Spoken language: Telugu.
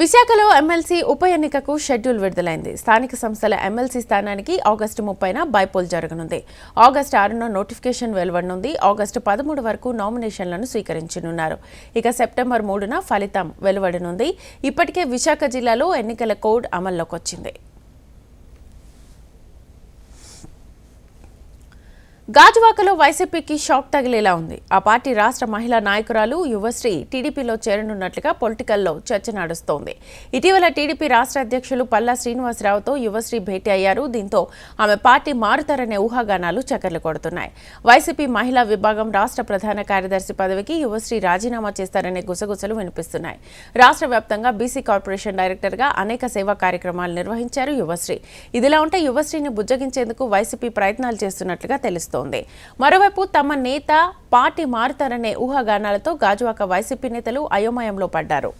విశాఖలో ఎమ్మెల్సీ ఉప ఎన్నికకు షెడ్యూల్ విడుదలైంది. స్థానిక సంస్థల ఎమ్మెల్సీ స్థానానికి ఆగస్టు ముప్పైన బైపోల్ జరగనుంది. ఆగస్టు ఆరున నోటిఫికేషన్ వెలువడనుంది. ఆగస్టు పదమూడు వరకు నామినేషన్లను స్వీకరించనున్నారు. ఇక సెప్టెంబర్ మూడున ఫలితం వెలువడనుంది. ఇప్పటికే విశాఖ జిల్లాలో ఎన్నికల కోడ్ అమల్లోకి వచ్చింది గాజువాకలో వైసీపీకి షాక్ తగిలేలా ఉంది. ఆ పార్టీ రాష్ట్ర మహిళా నాయకురాలు యువశ్రీ టీడీపీలో చేరనున్నట్లుగా పొలిటికల్లో చర్చ నడుస్తోంది. ఇటీవల టీడీపీ రాష్ట్ర అధ్యక్షులు పల్లా శ్రీనివాసరావుతో యువశ్రీ భేటీ అయ్యారు. దీంతో ఆమె పార్టీ మారుతారనే ఊహాగానాలు చక్కర్లు కొడుతున్నాయి. వైసీపీ మహిళా విభాగం రాష్ట్ర ప్రధాన కార్యదర్శి పదవికి యువశ్రీ రాజీనామా చేస్తారనే గుసగుసలు వినిపిస్తున్నాయి. రాష్ట్ర వ్యాప్తంగా బీసీ కార్పొరేషన్ డైరెక్టర్గా అనేక సేవా కార్యక్రమాలు నిర్వహించారు యువశ్రీ. ఇదిలా ఉంటే యువశ్రీని బుజ్జగించేందుకు వైసీపీ ప్రయత్నాలు చేస్తున్నట్లుగా తెలుస్తోంది. మరోవైపు తమ నేత పార్టీ మారుతారనే ఊహాగానాలతో గాజువాక వైసీపీ నేతలు అయోమయంలో పడ్డారు.